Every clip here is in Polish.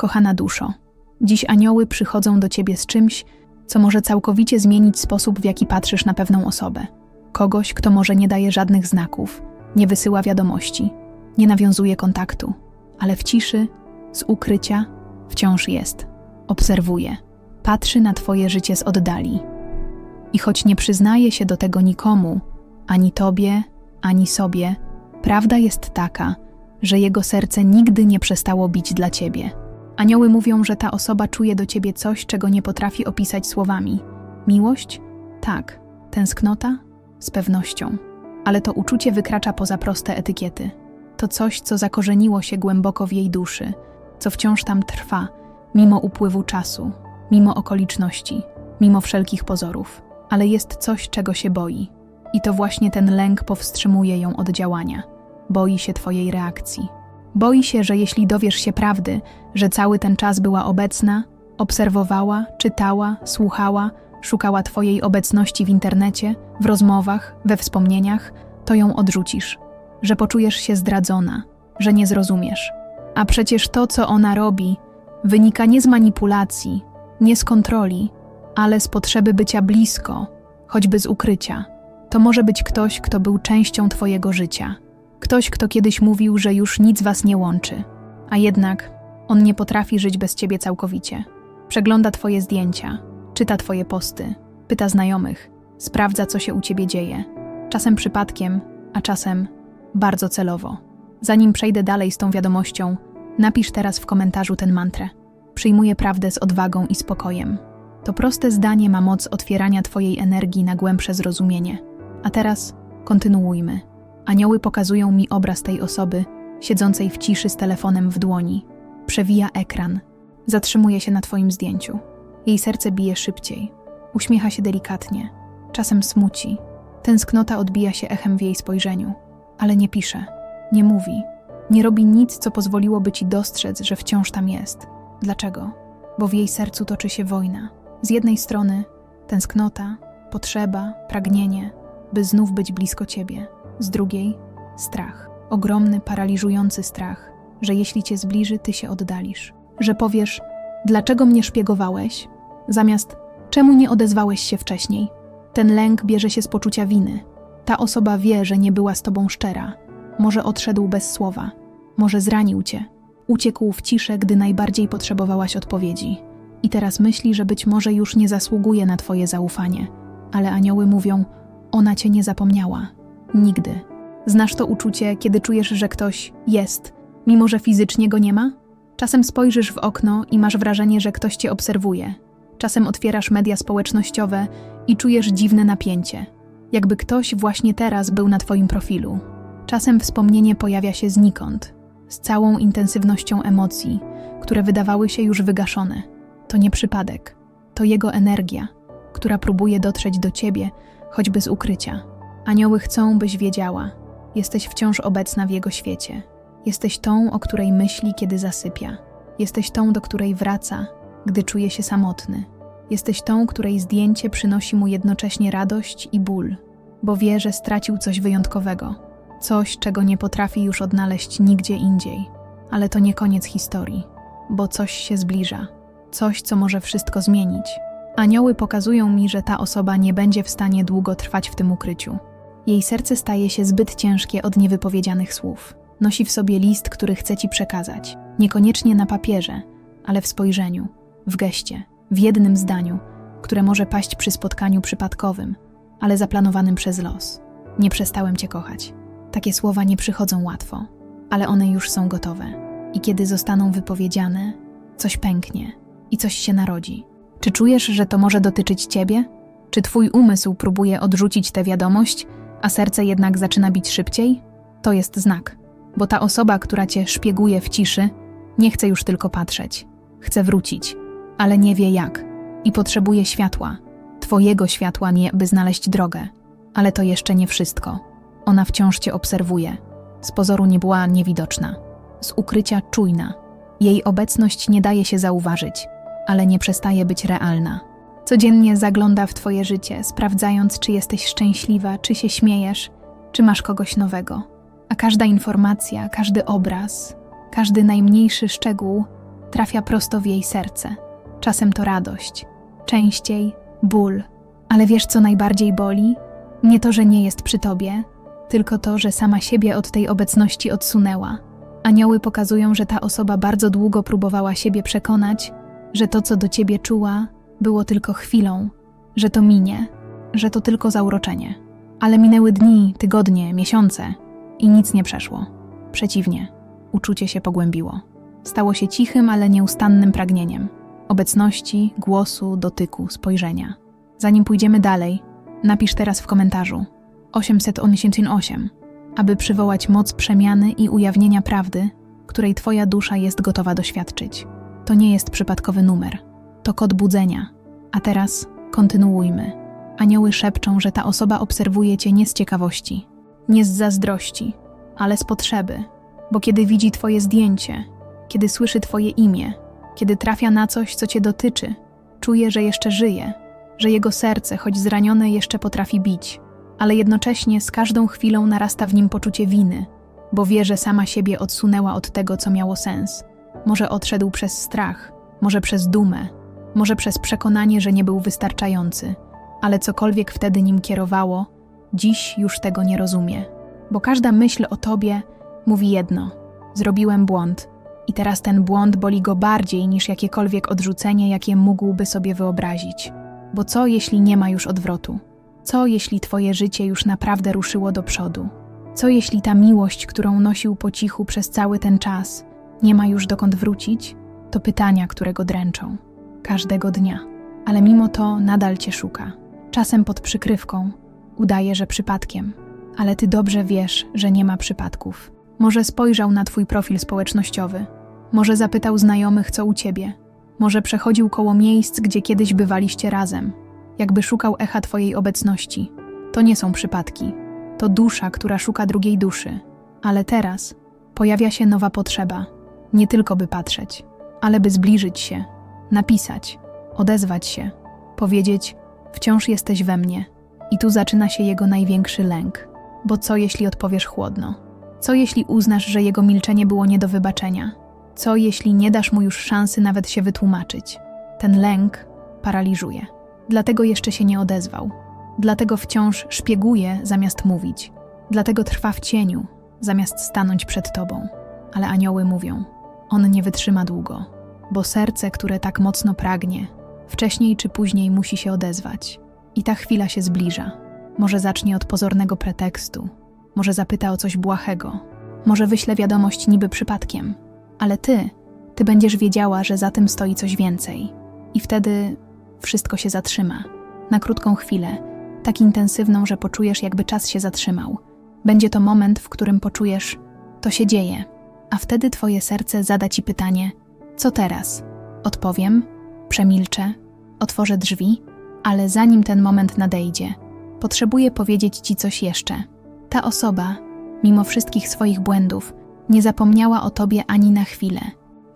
Kochana duszo, dziś anioły przychodzą do ciebie z czymś, co może całkowicie zmienić sposób, w jaki patrzysz na pewną osobę. Kogoś, kto może nie daje żadnych znaków, nie wysyła wiadomości, nie nawiązuje kontaktu, ale w ciszy, z ukrycia, wciąż jest. Obserwuje, patrzy na twoje życie z oddali. I choć nie przyznaje się do tego nikomu, ani tobie, ani sobie, prawda jest taka, że jego serce nigdy nie przestało bić dla ciebie. Anioły mówią, że ta osoba czuje do ciebie coś, czego nie potrafi opisać słowami. Miłość? Tak. Tęsknota? Z pewnością. Ale to uczucie wykracza poza proste etykiety. To coś, co zakorzeniło się głęboko w jej duszy, co wciąż tam trwa, mimo upływu czasu, mimo okoliczności, mimo wszelkich pozorów. Ale jest coś, czego się boi. I to właśnie ten lęk powstrzymuje ją od działania. Boi się twojej reakcji. Boi się, że jeśli dowiesz się prawdy, że cały ten czas była obecna, obserwowała, czytała, słuchała, szukała Twojej obecności w internecie, w rozmowach, we wspomnieniach, to ją odrzucisz, że poczujesz się zdradzona, że nie zrozumiesz. A przecież to, co ona robi, wynika nie z manipulacji, nie z kontroli, ale z potrzeby bycia blisko, choćby z ukrycia. To może być ktoś, kto był częścią Twojego życia Ktoś, kto kiedyś mówił, że już nic was nie łączy, a jednak on nie potrafi żyć bez ciebie całkowicie. Przegląda twoje zdjęcia, czyta twoje posty, pyta znajomych, sprawdza, co się u ciebie dzieje. Czasem przypadkiem, a czasem bardzo celowo. Zanim przejdę dalej z tą wiadomością, napisz teraz w komentarzu ten mantrę. Przyjmuję prawdę z odwagą i spokojem. To proste zdanie ma moc otwierania Twojej energii na głębsze zrozumienie. A teraz kontynuujmy. Anioły pokazują mi obraz tej osoby, siedzącej w ciszy z telefonem w dłoni. Przewija ekran. Zatrzymuje się na twoim zdjęciu. Jej serce bije szybciej. Uśmiecha się delikatnie. Czasem smuci. Tęsknota odbija się echem w jej spojrzeniu. Ale nie pisze. Nie mówi. Nie robi nic, co pozwoliłoby ci dostrzec, że wciąż tam jest. Dlaczego? Bo w jej sercu toczy się wojna. Z jednej strony tęsknota, potrzeba, pragnienie, by znów być blisko ciebie z drugiej strach. Ogromny, paraliżujący strach, że jeśli cię zbliży, ty się oddalisz. Że powiesz, dlaczego mnie szpiegowałeś, zamiast czemu nie odezwałeś się wcześniej. Ten lęk bierze się z poczucia winy. Ta osoba wie, że nie była z tobą szczera. Może odszedł bez słowa, może zranił cię. Uciekł w ciszę, gdy najbardziej potrzebowałaś odpowiedzi. I teraz myśli, że być może już nie zasługuje na twoje zaufanie. Ale anioły mówią, ona cię nie zapomniała Nigdy. Znasz to uczucie, kiedy czujesz, że ktoś jest, mimo że fizycznie go nie ma? Czasem spojrzysz w okno i masz wrażenie, że ktoś cię obserwuje. Czasem otwierasz media społecznościowe i czujesz dziwne napięcie, jakby ktoś właśnie teraz był na twoim profilu. Czasem wspomnienie pojawia się znikąd, z całą intensywnością emocji, które wydawały się już wygaszone. To nie przypadek, to jego energia, która próbuje dotrzeć do ciebie, choćby z ukrycia. Anioły chcą, byś wiedziała, jesteś wciąż obecna w jego świecie. Jesteś tą, o której myśli, kiedy zasypia. Jesteś tą, do której wraca, gdy czuje się samotny. Jesteś tą, której zdjęcie przynosi mu jednocześnie radość i ból, bo wie, że stracił coś wyjątkowego, coś, czego nie potrafi już odnaleźć nigdzie indziej. Ale to nie koniec historii, bo coś się zbliża, coś, co może wszystko zmienić. Anioły pokazują mi, że ta osoba nie będzie w stanie długo trwać w tym ukryciu. Jej serce staje się zbyt ciężkie od niewypowiedzianych słów. Nosi w sobie list, który chce ci przekazać. Niekoniecznie na papierze, ale w spojrzeniu, w geście, w jednym zdaniu, które może paść przy spotkaniu przypadkowym, ale zaplanowanym przez los. Nie przestałem cię kochać. Takie słowa nie przychodzą łatwo, ale one już są gotowe. I kiedy zostaną wypowiedziane, coś pęknie i coś się narodzi. Czy czujesz, że to może dotyczyć ciebie? Czy twój umysł próbuje odrzucić tę wiadomość, a serce jednak zaczyna bić szybciej, to jest znak, bo ta osoba, która cię szpieguje w ciszy, nie chce już tylko patrzeć. Chce wrócić, ale nie wie jak i potrzebuje światła, twojego światła, nie by znaleźć drogę. Ale to jeszcze nie wszystko. Ona wciąż cię obserwuje. Z pozoru nie była niewidoczna, z ukrycia czujna. Jej obecność nie daje się zauważyć, ale nie przestaje być realna. Codziennie zagląda w Twoje życie, sprawdzając, czy jesteś szczęśliwa, czy się śmiejesz, czy masz kogoś nowego. A każda informacja, każdy obraz, każdy najmniejszy szczegół trafia prosto w jej serce. Czasem to radość, częściej ból. Ale wiesz, co najbardziej boli? Nie to, że nie jest przy tobie, tylko to, że sama siebie od tej obecności odsunęła. Anioły pokazują, że ta osoba bardzo długo próbowała siebie przekonać, że to, co do ciebie czuła, było tylko chwilą, że to minie, że to tylko zauroczenie. Ale minęły dni, tygodnie, miesiące i nic nie przeszło. Przeciwnie, uczucie się pogłębiło. Stało się cichym, ale nieustannym pragnieniem obecności, głosu, dotyku, spojrzenia. Zanim pójdziemy dalej, napisz teraz w komentarzu 888, aby przywołać moc przemiany i ujawnienia prawdy, której Twoja dusza jest gotowa doświadczyć. To nie jest przypadkowy numer, to kod budzenia. A teraz kontynuujmy. Anioły szepczą, że ta osoba obserwuje Cię nie z ciekawości, nie z zazdrości, ale z potrzeby, bo kiedy widzi Twoje zdjęcie, kiedy słyszy Twoje imię, kiedy trafia na coś, co Cię dotyczy, czuje, że jeszcze żyje, że jego serce, choć zranione, jeszcze potrafi bić, ale jednocześnie z każdą chwilą narasta w nim poczucie winy, bo wie, że sama siebie odsunęła od tego, co miało sens. Może odszedł przez strach, może przez dumę, może przez przekonanie, że nie był wystarczający, ale cokolwiek wtedy nim kierowało, dziś już tego nie rozumie. Bo każda myśl o tobie mówi jedno: zrobiłem błąd, i teraz ten błąd boli go bardziej niż jakiekolwiek odrzucenie, jakie mógłby sobie wyobrazić. Bo co jeśli nie ma już odwrotu? Co jeśli twoje życie już naprawdę ruszyło do przodu? Co jeśli ta miłość, którą nosił po cichu przez cały ten czas, nie ma już dokąd wrócić? To pytania, które go dręczą. Każdego dnia. Ale mimo to nadal cię szuka. Czasem pod przykrywką. Udaje, że przypadkiem. Ale ty dobrze wiesz, że nie ma przypadków. Może spojrzał na twój profil społecznościowy. Może zapytał znajomych, co u ciebie. Może przechodził koło miejsc, gdzie kiedyś bywaliście razem. Jakby szukał echa twojej obecności. To nie są przypadki. To dusza, która szuka drugiej duszy. Ale teraz pojawia się nowa potrzeba. Nie tylko by patrzeć, ale by zbliżyć się, napisać, odezwać się, powiedzieć: Wciąż jesteś we mnie. I tu zaczyna się jego największy lęk. Bo co jeśli odpowiesz chłodno? Co jeśli uznasz, że jego milczenie było nie do wybaczenia? Co jeśli nie dasz mu już szansy nawet się wytłumaczyć? Ten lęk paraliżuje. Dlatego jeszcze się nie odezwał. Dlatego wciąż szpieguje zamiast mówić. Dlatego trwa w cieniu zamiast stanąć przed tobą. Ale anioły mówią: On nie wytrzyma długo, bo serce, które tak mocno pragnie, wcześniej czy później musi się odezwać. I ta chwila się zbliża. Może zacznie od pozornego pretekstu, może zapyta o coś błahego, może wyśle wiadomość niby przypadkiem, ale ty, ty będziesz wiedziała, że za tym stoi coś więcej. I wtedy wszystko się zatrzyma. Na krótką chwilę, tak intensywną, że poczujesz, jakby czas się zatrzymał. Będzie to moment, w którym poczujesz, to się dzieje, a wtedy twoje serce zada ci pytanie: co teraz? Odpowiem, przemilczę, otworzę drzwi, ale zanim ten moment nadejdzie, potrzebuję powiedzieć ci coś jeszcze. Ta osoba, mimo wszystkich swoich błędów, nie zapomniała o tobie ani na chwilę.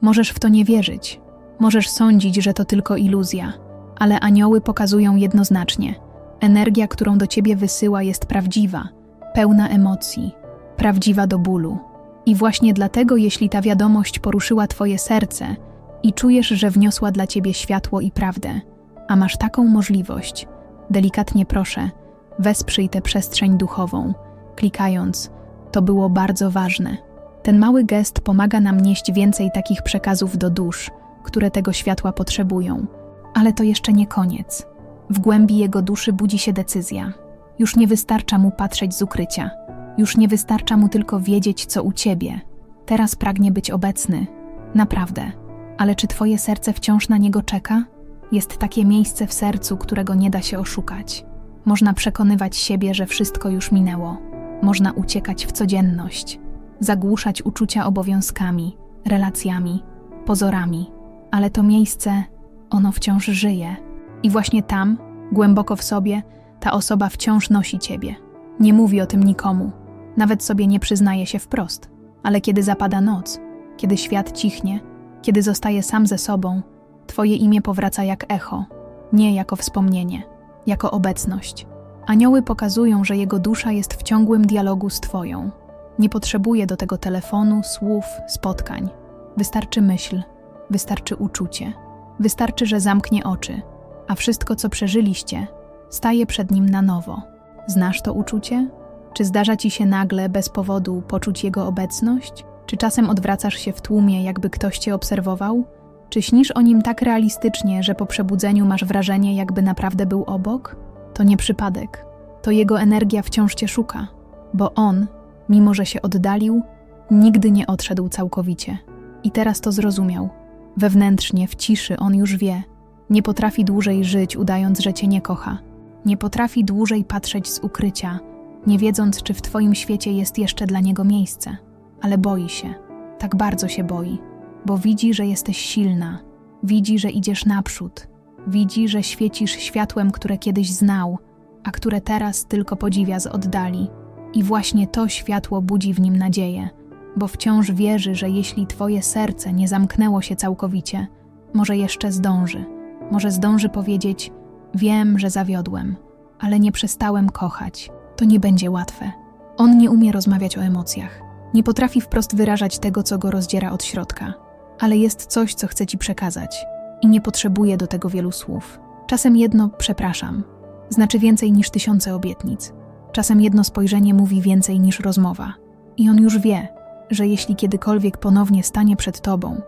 Możesz w to nie wierzyć, możesz sądzić, że to tylko iluzja, ale anioły pokazują jednoznacznie: energia, którą do ciebie wysyła, jest prawdziwa, pełna emocji, prawdziwa do bólu. I właśnie dlatego, jeśli ta wiadomość poruszyła twoje serce i czujesz, że wniosła dla ciebie światło i prawdę, a masz taką możliwość, delikatnie proszę, wesprzyj tę przestrzeń duchową, klikając: To było bardzo ważne. Ten mały gest pomaga nam nieść więcej takich przekazów do dusz, które tego światła potrzebują. Ale to jeszcze nie koniec. W głębi jego duszy budzi się decyzja. Już nie wystarcza mu patrzeć z ukrycia. Już nie wystarcza mu tylko wiedzieć, co u ciebie. Teraz pragnie być obecny. Naprawdę. Ale czy twoje serce wciąż na niego czeka? Jest takie miejsce w sercu, którego nie da się oszukać. Można przekonywać siebie, że wszystko już minęło. Można uciekać w codzienność, zagłuszać uczucia obowiązkami, relacjami, pozorami, ale to miejsce, ono wciąż żyje. I właśnie tam, głęboko w sobie, ta osoba wciąż nosi ciebie. Nie mówi o tym nikomu, nawet sobie nie przyznaje się wprost, ale kiedy zapada noc, kiedy świat cichnie, kiedy zostaje sam ze sobą, twoje imię powraca jak echo, nie jako wspomnienie, jako obecność. Anioły pokazują, że jego dusza jest w ciągłym dialogu z Twoją. Nie potrzebuje do tego telefonu, słów, spotkań. Wystarczy myśl, Wystarczy uczucie. Wystarczy, że zamknie oczy, a wszystko, co przeżyliście, staje przed nim na nowo. Znasz to uczucie? Czy zdarza ci się nagle, bez powodu, poczuć jego obecność? Czy czasem odwracasz się w tłumie, jakby ktoś cię obserwował? Czy śnisz o nim tak realistycznie, że po przebudzeniu masz wrażenie, jakby naprawdę był obok? To nie przypadek. To jego energia wciąż cię szuka, bo on, mimo że się oddalił, nigdy nie odszedł całkowicie. I teraz to zrozumiał. Wewnętrznie, w ciszy, on już wie. Nie potrafi dłużej żyć, udając, że cię nie kocha. Nie potrafi dłużej patrzeć z ukrycia, nie wiedząc, czy w twoim świecie jest jeszcze dla niego miejsce. Ale boi się. Tak bardzo się boi, bo widzi, że jesteś silna. Widzi, że idziesz naprzód. Widzi, że świecisz światłem, które kiedyś znał, a które teraz tylko podziwia z oddali. I właśnie to światło budzi w nim nadzieję, bo wciąż wierzy, że jeśli twoje serce nie zamknęło się całkowicie, może jeszcze zdąży. Może zdąży powiedzieć: Wiem, że zawiodłem, ale nie przestałem kochać. To nie będzie łatwe. On nie umie rozmawiać o emocjach. Nie potrafi wprost wyrażać tego, co go rozdziera od środka, ale jest coś, co chce ci przekazać i nie potrzebuje do tego wielu słów. Czasem jedno przepraszam znaczy więcej niż tysiące obietnic. Czasem jedno spojrzenie mówi więcej niż rozmowa. I on już wie, że jeśli kiedykolwiek ponownie stanie przed tobą,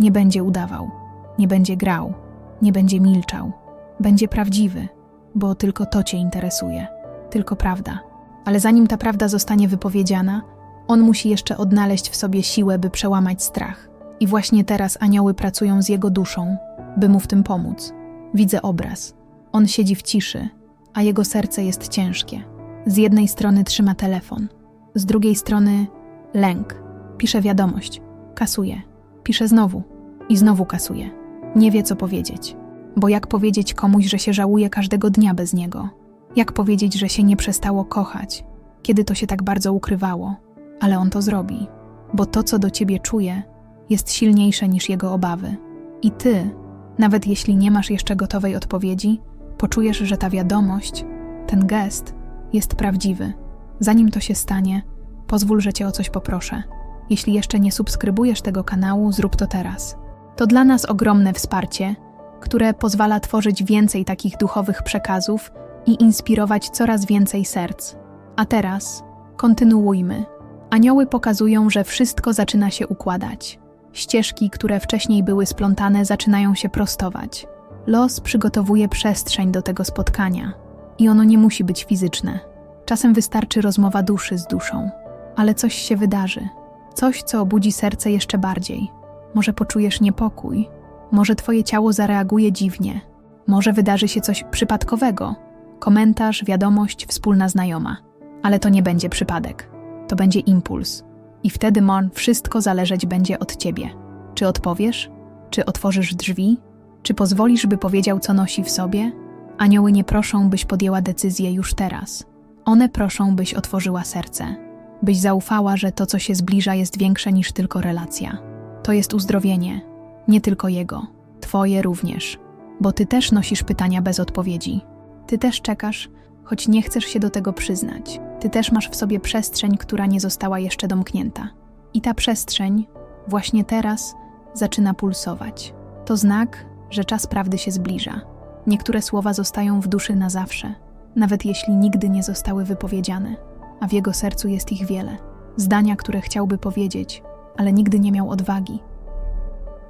nie będzie udawał, nie będzie grał, nie będzie milczał, będzie prawdziwy, bo tylko to cię interesuje, tylko prawda. Ale zanim ta prawda zostanie wypowiedziana, on musi jeszcze odnaleźć w sobie siłę, by przełamać strach. I właśnie teraz anioły pracują z jego duszą, by mu w tym pomóc. Widzę obraz. On siedzi w ciszy, a jego serce jest ciężkie. Z jednej strony trzyma telefon, z drugiej strony lęk. Pisze wiadomość, kasuje, pisze znowu i znowu kasuje. Nie wie, co powiedzieć. Bo jak powiedzieć komuś, że się żałuje każdego dnia bez niego? Jak powiedzieć, że się nie przestało kochać, kiedy to się tak bardzo ukrywało? Ale on to zrobi, bo to, co do ciebie czuje, jest silniejsze niż jego obawy. I ty, nawet jeśli nie masz jeszcze gotowej odpowiedzi, poczujesz, że ta wiadomość, ten gest jest prawdziwy. Zanim to się stanie, pozwól, że cię o coś poproszę. Jeśli jeszcze nie subskrybujesz tego kanału, zrób to teraz. To dla nas ogromne wsparcie, które pozwala tworzyć więcej takich duchowych przekazów i inspirować coraz więcej serc. A teraz kontynuujmy. Anioły pokazują, że wszystko zaczyna się układać. Ścieżki, które wcześniej były splątane, zaczynają się prostować. Los przygotowuje przestrzeń do tego spotkania i ono nie musi być fizyczne. Czasem wystarczy rozmowa duszy z duszą, ale coś się wydarzy. Coś, co obudzi serce jeszcze bardziej. Może poczujesz niepokój, może twoje ciało zareaguje dziwnie, może wydarzy się coś przypadkowego komentarz, wiadomość, wspólna znajoma. Ale to nie będzie przypadek, to będzie impuls. I wtedy, Mon, wszystko zależeć będzie od ciebie. Czy odpowiesz? Czy otworzysz drzwi? Czy pozwolisz, by powiedział, co nosi w sobie? Anioły nie proszą, byś podjęła decyzję już teraz. One proszą, byś otworzyła serce, byś zaufała, że to, co się zbliża, jest większe niż tylko relacja. To jest uzdrowienie, nie tylko jego, twoje również, bo ty też nosisz pytania bez odpowiedzi. Ty też czekasz, choć nie chcesz się do tego przyznać. Ty też masz w sobie przestrzeń, która nie została jeszcze domknięta. I ta przestrzeń właśnie teraz zaczyna pulsować. To znak, że czas prawdy się zbliża. Niektóre słowa zostają w duszy na zawsze, nawet jeśli nigdy nie zostały wypowiedziane, a w jego sercu jest ich wiele. Zdania, które chciałby powiedzieć, ale nigdy nie miał odwagi.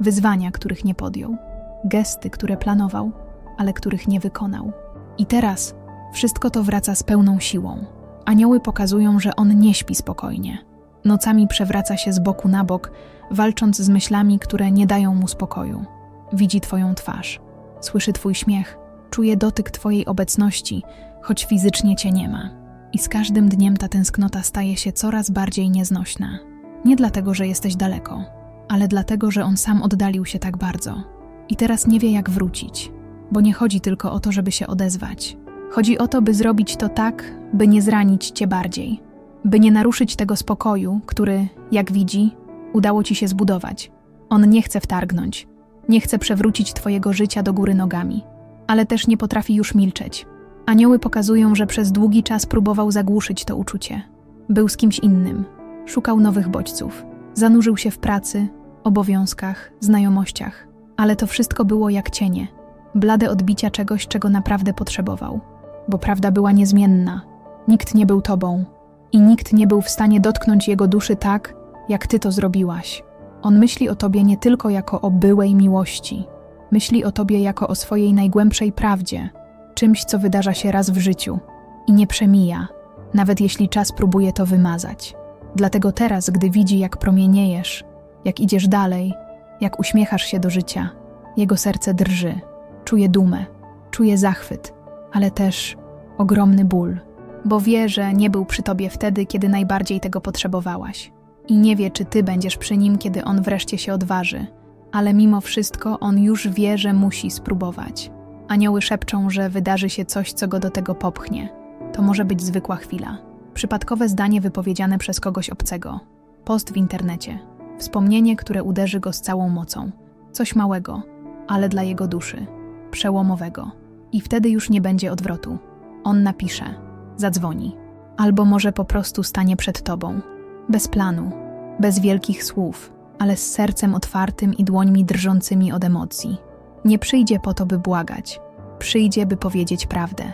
Wyzwania, których nie podjął. Gesty, które planował, ale których nie wykonał. I teraz wszystko to wraca z pełną siłą. Anioły pokazują, że on nie śpi spokojnie. Nocami przewraca się z boku na bok, walcząc z myślami, które nie dają mu spokoju. Widzi Twoją twarz, słyszy Twój śmiech, czuje dotyk Twojej obecności, choć fizycznie Cię nie ma. I z każdym dniem ta tęsknota staje się coraz bardziej nieznośna. Nie dlatego, że jesteś daleko, ale dlatego, że on sam oddalił się tak bardzo. I teraz nie wie, jak wrócić, bo nie chodzi tylko o to, żeby się odezwać. Chodzi o to, by zrobić to tak, by nie zranić Cię bardziej, by nie naruszyć tego spokoju, który, jak widzi, udało Ci się zbudować. On nie chce wtargnąć, nie chce przewrócić Twojego życia do góry nogami, ale też nie potrafi już milczeć. Anioły pokazują, że przez długi czas próbował zagłuszyć to uczucie. Był z kimś innym, szukał nowych bodźców, zanurzył się w pracy, obowiązkach, znajomościach, ale to wszystko było jak cienie, blade odbicia czegoś, czego naprawdę potrzebował. Bo prawda była niezmienna. Nikt nie był tobą i nikt nie był w stanie dotknąć jego duszy tak, jak ty to zrobiłaś. On myśli o tobie nie tylko jako o byłej miłości, myśli o tobie jako o swojej najgłębszej prawdzie, czymś, co wydarza się raz w życiu i nie przemija, nawet jeśli czas próbuje to wymazać. Dlatego teraz, gdy widzi, jak promieniejesz, jak idziesz dalej, jak uśmiechasz się do życia, jego serce drży, czuje dumę, czuje zachwyt, ale też ogromny ból, bo wie, że nie był przy tobie wtedy, kiedy najbardziej tego potrzebowałaś. I nie wie, czy ty będziesz przy nim, kiedy on wreszcie się odważy, ale mimo wszystko on już wie, że musi spróbować. Anioły szepczą, że wydarzy się coś, co go do tego popchnie. To może być zwykła chwila. Przypadkowe zdanie wypowiedziane przez kogoś obcego. Post w internecie. Wspomnienie, które uderzy go z całą mocą. Coś małego, ale dla jego duszy. Przełomowego. I wtedy już nie będzie odwrotu. On napisze, zadzwoni. Albo może po prostu stanie przed tobą. Bez planu, bez wielkich słów, ale z sercem otwartym i dłońmi drżącymi od emocji. Nie przyjdzie po to, by błagać. Przyjdzie, by powiedzieć prawdę.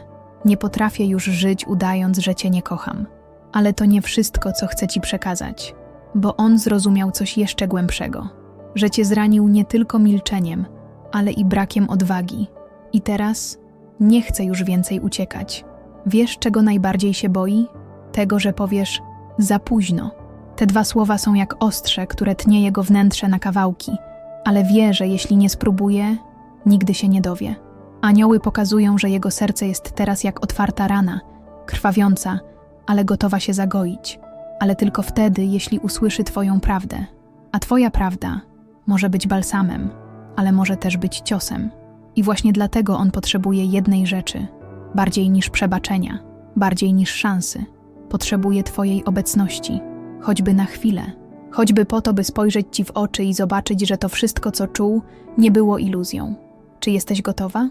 Nie potrafię już żyć, udając, że cię nie kocham. Ale to nie wszystko, co chcę ci przekazać, bo on zrozumiał coś jeszcze głębszego, że cię zranił nie tylko milczeniem, ale i brakiem odwagi. I teraz nie chcę już więcej uciekać. Wiesz, czego najbardziej się boi? Tego, że powiesz za późno. Te dwa słowa są jak ostrze, które tnie jego wnętrze na kawałki, ale wie, że jeśli nie spróbuje, nigdy się nie dowie. Anioły pokazują, że jego serce jest teraz jak otwarta rana, krwawiąca, ale gotowa się zagoić. Ale tylko wtedy, jeśli usłyszy Twoją prawdę. A Twoja prawda może być balsamem, ale może też być ciosem. I właśnie dlatego on potrzebuje jednej rzeczy, bardziej niż przebaczenia, bardziej niż szansy. Potrzebuje Twojej obecności, choćby na chwilę, choćby po to, by spojrzeć Ci w oczy i zobaczyć, że to wszystko, co czuł, nie było iluzją. Czy jesteś gotowa?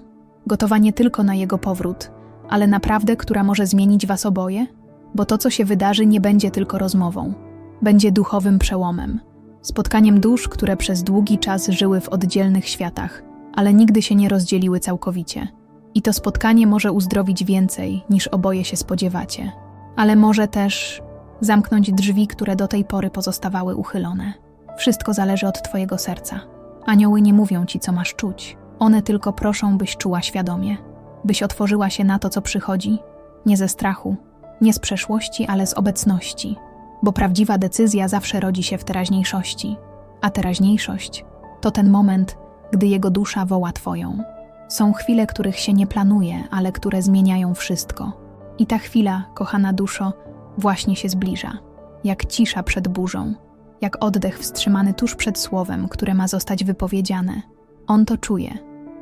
Gotowa nie tylko na jego powrót, ale naprawdę, która może zmienić Was oboje? Bo to, co się wydarzy, nie będzie tylko rozmową, będzie duchowym przełomem, spotkaniem dusz, które przez długi czas żyły w oddzielnych światach, ale nigdy się nie rozdzieliły całkowicie. I to spotkanie może uzdrowić więcej, niż oboje się spodziewacie, ale może też zamknąć drzwi, które do tej pory pozostawały uchylone. Wszystko zależy od Twojego serca. Anioły nie mówią Ci, co masz czuć. One tylko proszą, byś czuła świadomie, byś otworzyła się na to, co przychodzi, nie ze strachu, nie z przeszłości, ale z obecności, bo prawdziwa decyzja zawsze rodzi się w teraźniejszości, a teraźniejszość to ten moment, gdy jego dusza woła Twoją. Są chwile, których się nie planuje, ale które zmieniają wszystko. I ta chwila, kochana duszo, właśnie się zbliża, jak cisza przed burzą, jak oddech wstrzymany tuż przed słowem, które ma zostać wypowiedziane. On to czuje,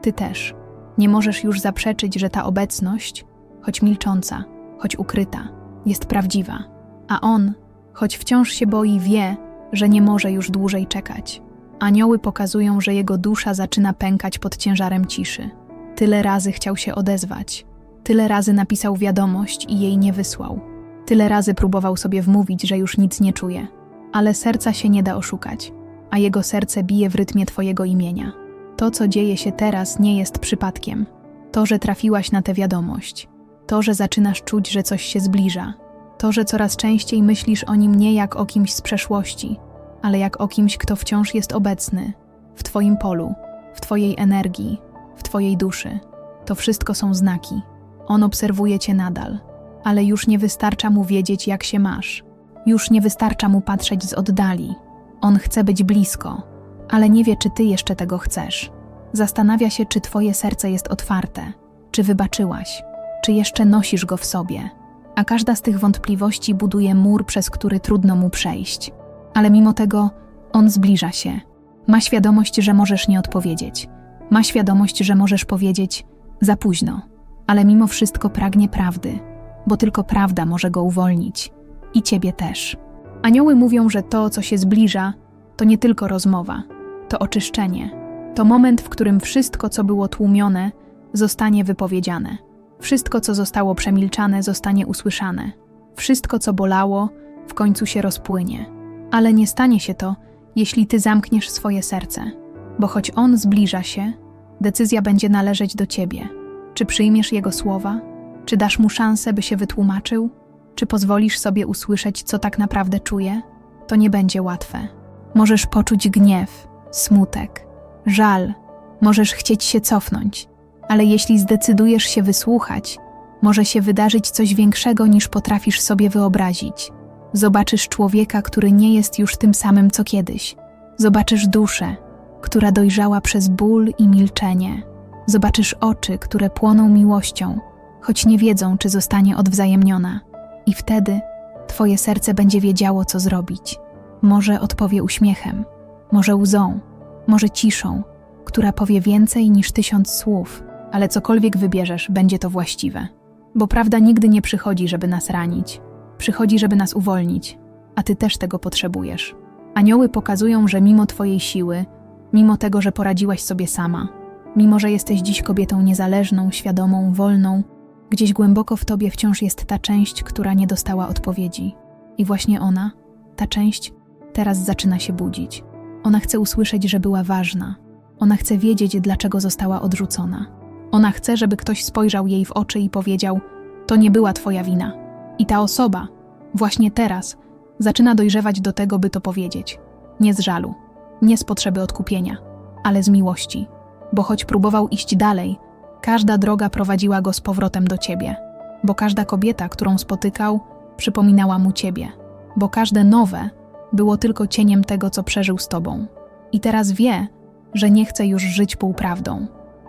ty też. Nie możesz już zaprzeczyć, że ta obecność, choć milcząca, choć ukryta, jest prawdziwa, a on, choć wciąż się boi, wie, że nie może już dłużej czekać. Anioły pokazują, że jego dusza zaczyna pękać pod ciężarem ciszy. Tyle razy chciał się odezwać, tyle razy napisał wiadomość i jej nie wysłał. Tyle razy próbował sobie wmówić, że już nic nie czuje, ale serca się nie da oszukać, a jego serce bije w rytmie Twojego imienia. To, co dzieje się teraz, nie jest przypadkiem. To, że trafiłaś na tę wiadomość, to, że zaczynasz czuć, że coś się zbliża, to, że coraz częściej myślisz o nim nie jak o kimś z przeszłości, ale jak o kimś, kto wciąż jest obecny w Twoim polu, w Twojej energii, w Twojej duszy. To wszystko są znaki. On obserwuje Cię nadal, ale już nie wystarcza mu wiedzieć, jak się masz. Już nie wystarcza mu patrzeć z oddali. On chce być blisko, ale nie wie, czy Ty jeszcze tego chcesz. Zastanawia się, czy Twoje serce jest otwarte, czy wybaczyłaś, czy jeszcze nosisz go w sobie. A każda z tych wątpliwości buduje mur, przez który trudno mu przejść. Ale mimo tego on zbliża się. Ma świadomość, że możesz nie odpowiedzieć. Ma świadomość, że możesz powiedzieć za późno, ale mimo wszystko pragnie prawdy, bo tylko prawda może go uwolnić. I ciebie też. Anioły mówią, że to, co się zbliża, to nie tylko rozmowa, to oczyszczenie. To moment, w którym wszystko, co było tłumione, zostanie wypowiedziane. Wszystko, co zostało przemilczane, zostanie usłyszane. Wszystko, co bolało, w końcu się rozpłynie. Ale nie stanie się to, jeśli ty zamkniesz swoje serce, bo choć on zbliża się, decyzja będzie należeć do ciebie. Czy przyjmiesz jego słowa? Czy dasz mu szansę, by się wytłumaczył? Czy pozwolisz sobie usłyszeć, co tak naprawdę czuje? To nie będzie łatwe. Możesz poczuć gniew, smutek, żal, możesz chcieć się cofnąć, ale jeśli zdecydujesz się wysłuchać, może się wydarzyć coś większego niż potrafisz sobie wyobrazić. Zobaczysz człowieka, który nie jest już tym samym co kiedyś. Zobaczysz duszę, która dojrzała przez ból i milczenie. Zobaczysz oczy, które płoną miłością, choć nie wiedzą, czy zostanie odwzajemniona. I wtedy Twoje serce będzie wiedziało, co zrobić. Może odpowie uśmiechem, może łzą, może ciszą, która powie więcej niż tysiąc słów, ale cokolwiek wybierzesz, będzie to właściwe. Bo prawda nigdy nie przychodzi, żeby nas ranić. Przychodzi, żeby nas uwolnić, a ty też tego potrzebujesz. Anioły pokazują, że mimo twojej siły, mimo tego, że poradziłaś sobie sama, mimo że jesteś dziś kobietą niezależną, świadomą, wolną, gdzieś głęboko w tobie wciąż jest ta część, która nie dostała odpowiedzi. I właśnie ona, ta część, teraz zaczyna się budzić. Ona chce usłyszeć, że była ważna. Ona chce wiedzieć, dlaczego została odrzucona. Ona chce, żeby ktoś spojrzał jej w oczy i powiedział: To nie była twoja wina. I ta osoba, właśnie teraz, zaczyna dojrzewać do tego, by to powiedzieć. Nie z żalu, nie z potrzeby odkupienia, ale z miłości. Bo choć próbował iść dalej, każda droga prowadziła go z powrotem do ciebie. Bo każda kobieta, którą spotykał, przypominała mu ciebie. Bo każde nowe było tylko cieniem tego, co przeżył z tobą. I teraz wie, że nie chce już żyć półprawdą.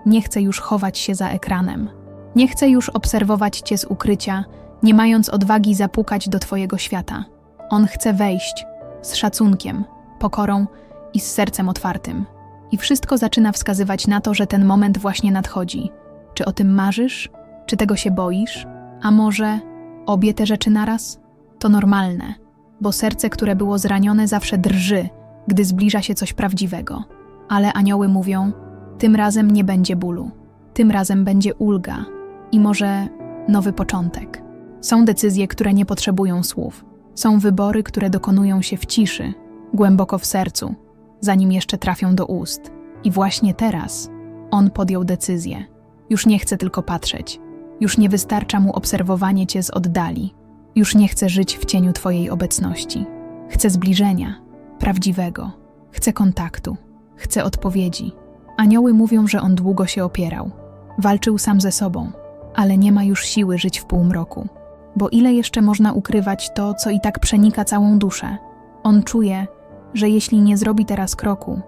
Nie chce już chować się za ekranem. Nie chce już obserwować cię z ukrycia, nie mając odwagi zapukać do twojego świata. On chce wejść z szacunkiem, pokorą i z sercem otwartym. I wszystko zaczyna wskazywać na to, że ten moment właśnie nadchodzi. Czy o tym marzysz? Czy tego się boisz? A może obie te rzeczy naraz? To normalne, bo serce, które było zranione, zawsze drży, gdy zbliża się coś prawdziwego. Ale anioły mówią: tym razem nie będzie bólu, tym razem będzie ulga i może nowy początek. Są decyzje, które nie potrzebują słów. Są wybory, które dokonują się w ciszy, głęboko w sercu, zanim jeszcze trafią do ust. I właśnie teraz on podjął decyzję. Już nie chce tylko patrzeć. Już nie wystarcza mu obserwowanie cię z oddali. Już nie chce żyć w cieniu twojej obecności. Chce zbliżenia, prawdziwego. Chce kontaktu. Chce odpowiedzi. Anioły mówią, że on długo się opierał. Walczył sam ze sobą, ale nie ma już siły żyć w półmroku. Bo ile jeszcze można ukrywać to, co i tak przenika całą duszę? On czuje, że jeśli nie zrobi teraz kroku,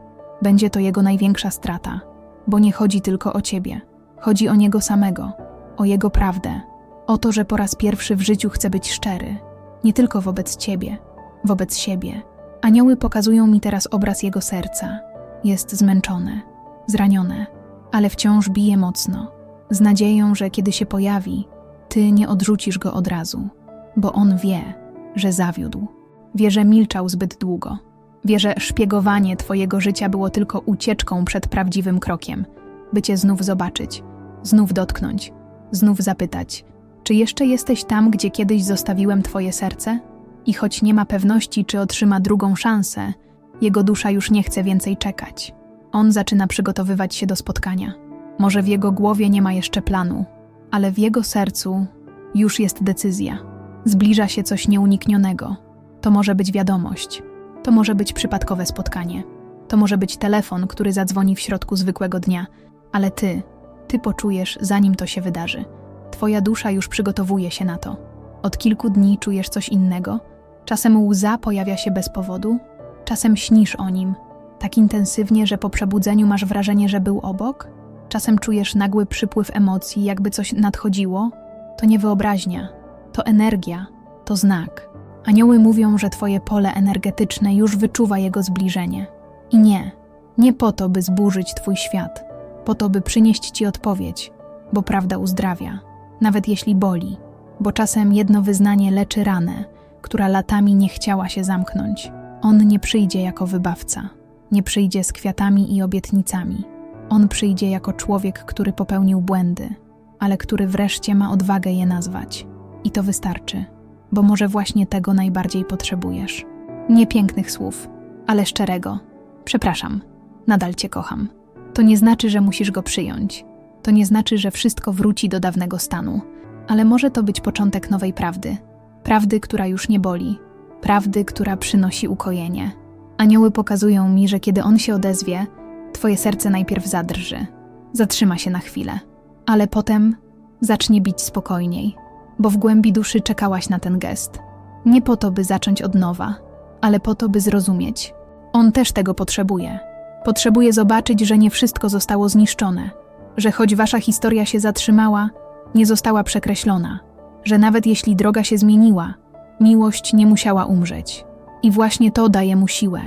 będzie to jego największa strata, bo nie chodzi tylko o ciebie. Chodzi o niego samego, o jego prawdę, o to, że po raz pierwszy w życiu chce być szczery, nie tylko wobec ciebie, wobec siebie. Anioły pokazują mi teraz obraz jego serca. Jest zmęczone, zranione, ale wciąż bije mocno, z nadzieją, że kiedy się pojawi, ty nie odrzucisz go od razu, bo on wie, że zawiódł. Wie, że milczał zbyt długo. Wie, że szpiegowanie twojego życia było tylko ucieczką przed prawdziwym krokiem, by cię znów zobaczyć, znów dotknąć, znów zapytać, czy jeszcze jesteś tam, gdzie kiedyś zostawiłem twoje serce? I choć nie ma pewności, czy otrzyma drugą szansę, jego dusza już nie chce więcej czekać. On zaczyna przygotowywać się do spotkania. Może w jego głowie nie ma jeszcze planu, ale w jego sercu już jest decyzja. Zbliża się coś nieuniknionego. To może być wiadomość, to może być przypadkowe spotkanie, to może być telefon, który zadzwoni w środku zwykłego dnia, ale ty, ty poczujesz, zanim to się wydarzy. Twoja dusza już przygotowuje się na to. Od kilku dni czujesz coś innego. Czasem łza pojawia się bez powodu, czasem śnisz o nim, tak intensywnie, że po przebudzeniu masz wrażenie, że był obok? Czasem czujesz nagły przypływ emocji, jakby coś nadchodziło? To nie wyobraźnia, to energia, to znak. Anioły mówią, że twoje pole energetyczne już wyczuwa jego zbliżenie. I nie, nie po to, by zburzyć twój świat, po to, by przynieść ci odpowiedź, bo prawda uzdrawia, nawet jeśli boli, bo czasem jedno wyznanie leczy ranę, która latami nie chciała się zamknąć. On nie przyjdzie jako wybawca nie przyjdzie z kwiatami i obietnicami. On przyjdzie jako człowiek, który popełnił błędy, ale który wreszcie ma odwagę je nazwać. I to wystarczy, bo może właśnie tego najbardziej potrzebujesz. Nie pięknych słów, ale szczerego. Przepraszam, nadal cię kocham. To nie znaczy, że musisz go przyjąć. To nie znaczy, że wszystko wróci do dawnego stanu, ale może to być początek nowej prawdy. Prawdy, która już nie boli, prawdy, która przynosi ukojenie. Anioły pokazują mi, że kiedy on się odezwie, twoje serce najpierw zadrży, zatrzyma się na chwilę, ale potem zacznie bić spokojniej, bo w głębi duszy czekałaś na ten gest. Nie po to, by zacząć od nowa, ale po to, by zrozumieć. On też tego potrzebuje. Potrzebuje zobaczyć, że nie wszystko zostało zniszczone, że choć wasza historia się zatrzymała, nie została przekreślona, że nawet jeśli droga się zmieniła, miłość nie musiała umrzeć. I właśnie to daje mu siłę.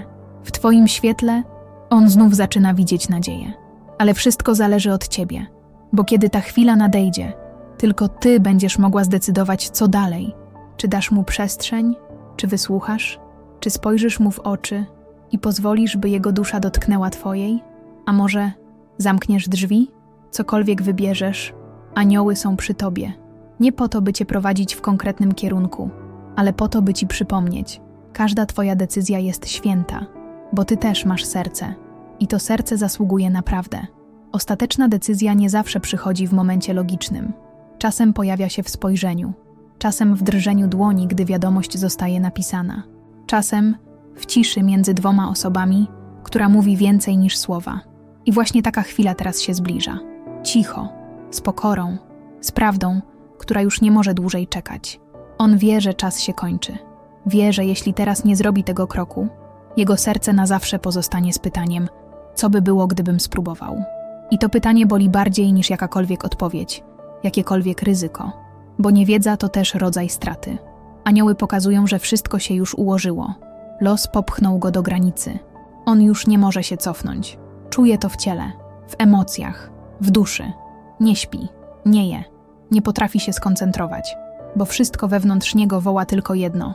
W twoim świetle on znów zaczyna widzieć nadzieję. Ale wszystko zależy od ciebie, bo kiedy ta chwila nadejdzie, tylko ty będziesz mogła zdecydować, co dalej. Czy dasz mu przestrzeń, czy wysłuchasz, czy spojrzysz mu w oczy i pozwolisz, by jego dusza dotknęła twojej? A może zamkniesz drzwi? Cokolwiek wybierzesz, anioły są przy tobie. Nie po to, by cię prowadzić w konkretnym kierunku, ale po to, by ci przypomnieć. Każda twoja decyzja jest święta, bo ty też masz serce. I to serce zasługuje na prawdę. Ostateczna decyzja nie zawsze przychodzi w momencie logicznym. Czasem pojawia się w spojrzeniu, czasem w drżeniu dłoni, gdy wiadomość zostaje napisana, czasem w ciszy między dwoma osobami, która mówi więcej niż słowa. I właśnie taka chwila teraz się zbliża. Cicho, z pokorą, z prawdą, która już nie może dłużej czekać. On wie, że czas się kończy. Wie, że jeśli teraz nie zrobi tego kroku, jego serce na zawsze pozostanie z pytaniem: co by było, gdybym spróbował? I to pytanie boli bardziej niż jakakolwiek odpowiedź, jakiekolwiek ryzyko, bo niewiedza to też rodzaj straty. Anioły pokazują, że wszystko się już ułożyło. Los popchnął go do granicy. On już nie może się cofnąć. Czuje to w ciele, w emocjach, w duszy. Nie śpi, nie je, nie potrafi się skoncentrować, bo wszystko wewnątrz niego woła tylko jedno: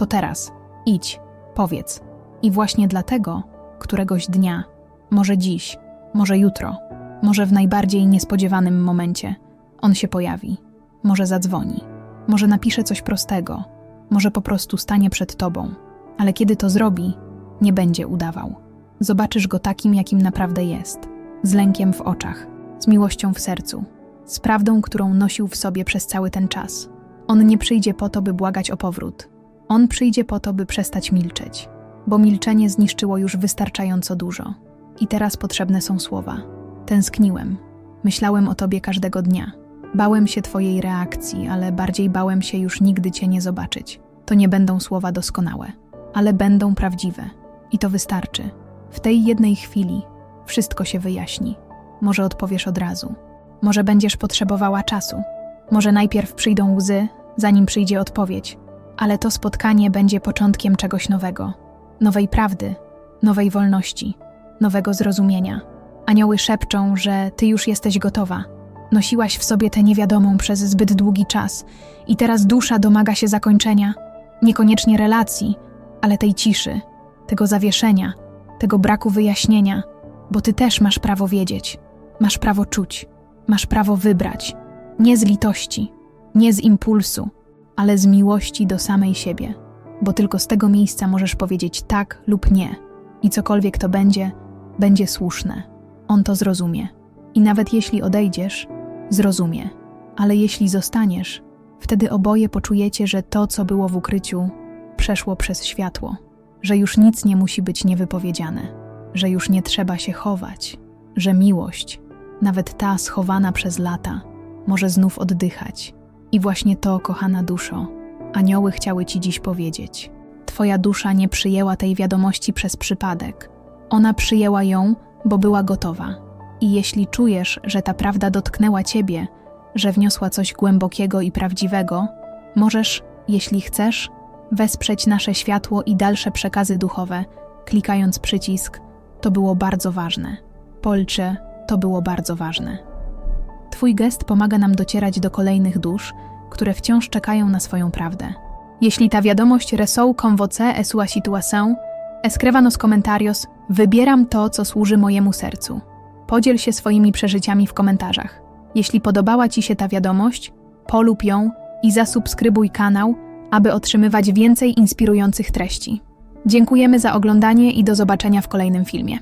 to teraz, idź, powiedz. I właśnie dlatego, któregoś dnia, może dziś, może jutro, może w najbardziej niespodziewanym momencie, on się pojawi, może zadzwoni, może napisze coś prostego, może po prostu stanie przed tobą, ale kiedy to zrobi, nie będzie udawał. Zobaczysz go takim, jakim naprawdę jest, z lękiem w oczach, z miłością w sercu, z prawdą, którą nosił w sobie przez cały ten czas. On nie przyjdzie po to, by błagać o powrót. On przyjdzie po to, by przestać milczeć, bo milczenie zniszczyło już wystarczająco dużo. I teraz potrzebne są słowa. Tęskniłem. Myślałem o tobie każdego dnia. Bałem się twojej reakcji, ale bardziej bałem się już nigdy cię nie zobaczyć. To nie będą słowa doskonałe, ale będą prawdziwe. I to wystarczy. W tej jednej chwili wszystko się wyjaśni. Może odpowiesz od razu. Może będziesz potrzebowała czasu. Może najpierw przyjdą łzy, zanim przyjdzie odpowiedź. Ale to spotkanie będzie początkiem czegoś nowego. Nowej prawdy, nowej wolności, nowego zrozumienia. Anioły szepczą, że ty już jesteś gotowa. Nosiłaś w sobie tę niewiadomą przez zbyt długi czas. I teraz dusza domaga się zakończenia, niekoniecznie relacji, ale tej ciszy, tego zawieszenia, tego braku wyjaśnienia, bo ty też masz prawo wiedzieć, masz prawo czuć, masz prawo wybrać, nie z litości, nie z impulsu, ale z miłości do samej siebie, bo tylko z tego miejsca możesz powiedzieć tak lub nie i cokolwiek to będzie, będzie słuszne. On to zrozumie. I nawet jeśli odejdziesz, zrozumie. Ale jeśli zostaniesz, wtedy oboje poczujecie, że to, co było w ukryciu, przeszło przez światło, że już nic nie musi być niewypowiedziane, że już nie trzeba się chować, że miłość, nawet ta schowana przez lata, może znów oddychać. I właśnie to, kochana duszo, anioły chciały ci dziś powiedzieć. Twoja dusza nie przyjęła tej wiadomości przez przypadek. Ona przyjęła ją, bo była gotowa. I jeśli czujesz, że ta prawda dotknęła ciebie, że wniosła coś głębokiego i prawdziwego, możesz, jeśli chcesz, wesprzeć nasze światło i dalsze przekazy duchowe, klikając przycisk To było bardzo ważne. Polcze, to było bardzo ważne. Twój gest pomaga nam docierać do kolejnych dusz, które wciąż czekają na swoją prawdę. Jeśli ta wiadomość resou con voce situação, escrevanos comentarios, wybieram to, co służy mojemu sercu. Podziel się swoimi przeżyciami w komentarzach. Jeśli podobała Ci się ta wiadomość, polub ją i zasubskrybuj kanał, aby otrzymywać więcej inspirujących treści. Dziękujemy za oglądanie i do zobaczenia w kolejnym filmie.